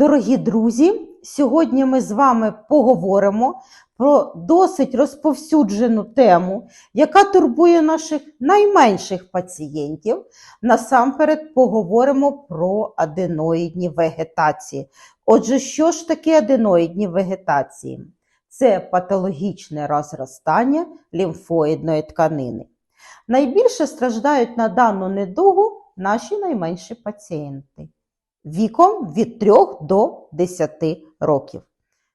Дорогі друзі, сьогодні ми з вами поговоримо про досить розповсюджену тему, яка турбує наших найменших пацієнтів. Насамперед поговоримо про аденоїдні вегетації. Отже, що ж таке аденоїдні вегетації? Це патологічне розростання лімфоїдної тканини. Найбільше страждають на дану недугу наші найменші пацієнти віком від 3 до 10 років.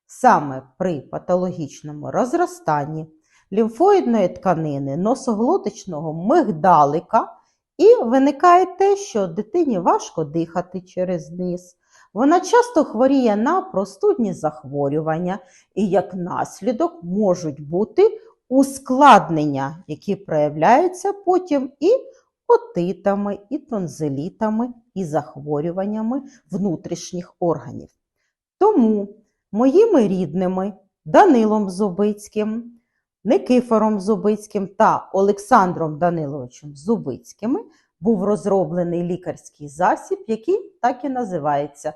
Саме при патологічному розростанні лімфоїдної тканини носоглотичного мигдалика і виникає те, що дитині важко дихати через низ. Вона часто хворіє на простудні захворювання, і як наслідок можуть бути ускладнення, які проявляються потім і отитами, і тонзилітами, і захворюваннями внутрішніх органів. Тому моїми рідними Данилом Зубицьким, Никифором Зубицьким та Олександром Даниловичем Зубицькими був розроблений лікарський засіб, який так і називається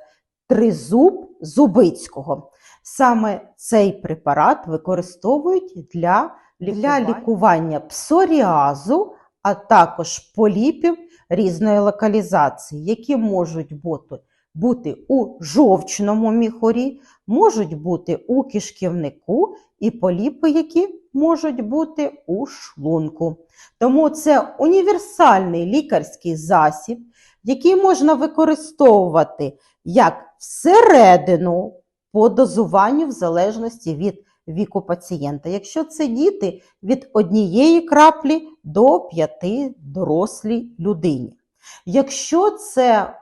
Тризуб Зубицького. Саме цей препарат використовують для, для лікування псоріазу, а також поліпів різної локалізації, які можуть бути, бути у жовчному міхурі, можуть бути у кишківнику, і поліпи, які можуть бути у шлунку. Тому це універсальний лікарський засіб, який можна використовувати як всередину по дозуванню в залежності від віку пацієнта. Якщо це діти від однієї краплі до п'яти дорослій людині. Якщо це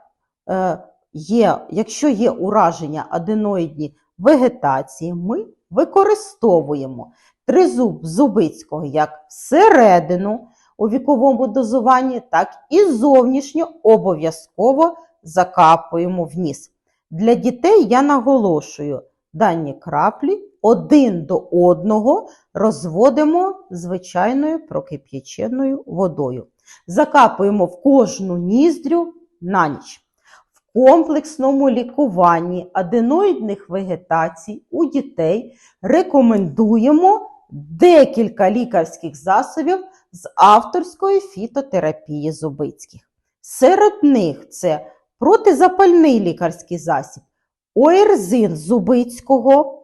е, є, якщо є ураження аденоїдні вегетації, ми використовуємо тризуб зубицького як всередину у віковому дозуванні, так і зовнішньо обов'язково закапуємо в ніс. Для дітей я наголошую, дані краплі один до одного розводимо звичайною прокип'яченою водою. Закапуємо в кожну ніздрю на ніч. В комплексному лікуванні аденоїдних вегетацій у дітей рекомендуємо декілька лікарських засобів з авторської фітотерапії Зубицьких. Серед них це протизапальний лікарський засіб, оерзин Зубицького.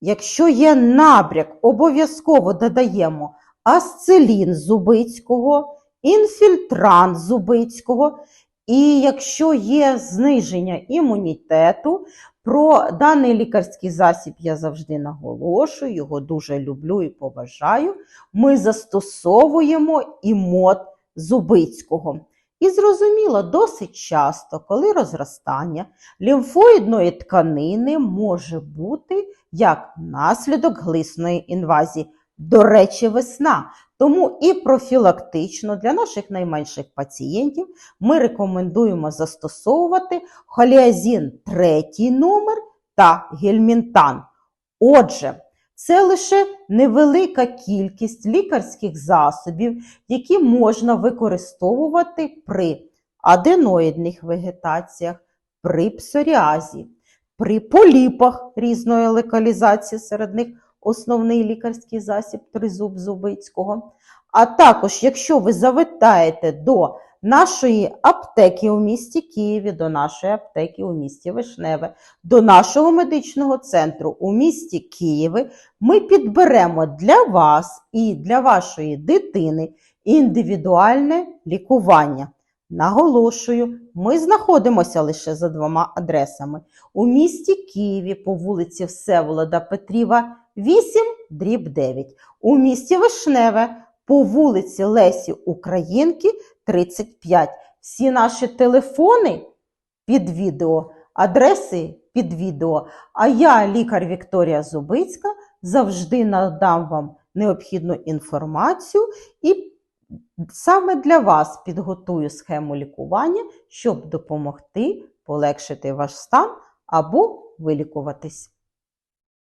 Якщо є набряк, обов'язково додаємо асцелін Зубицького, інфільтрант Зубицького. І якщо є зниження імунітету, про даний лікарський засіб я завжди наголошую, його дуже люблю і поважаю. Ми застосовуємо імот Зубицького. І зрозуміло, досить часто, коли розростання лімфоїдної тканини може бути як наслідок глисної інвазії. До речі, весна. Тому і профілактично для наших найменших пацієнтів ми рекомендуємо застосовувати холіазін третій номер та гельмінтан. Отже, це лише невелика кількість лікарських засобів, які можна використовувати при аденоїдних вегетаціях, при псоріазі, при поліпах різної локалізації, серед них основний лікарський засіб тризуб Зубицького. А також, якщо ви завитаєте до нашої аптеки у місті Києві, до нашої аптеки у місті Вишневе, до нашого медичного центру у місті Києві, ми підберемо для вас і для вашої дитини індивідуальне лікування. Наголошую, ми знаходимося лише за двома адресами. У місті Києві по вулиці Всеволода Петріва, 8, дріб 9. У місті Вишневе по вулиці Лесі Українки, 35. Всі наші телефони під відео, адреси під відео. А я, лікар Вікторія Зубицька, завжди надам вам необхідну інформацію і саме для вас підготую схему лікування, щоб допомогти полегшити ваш стан або вилікуватись.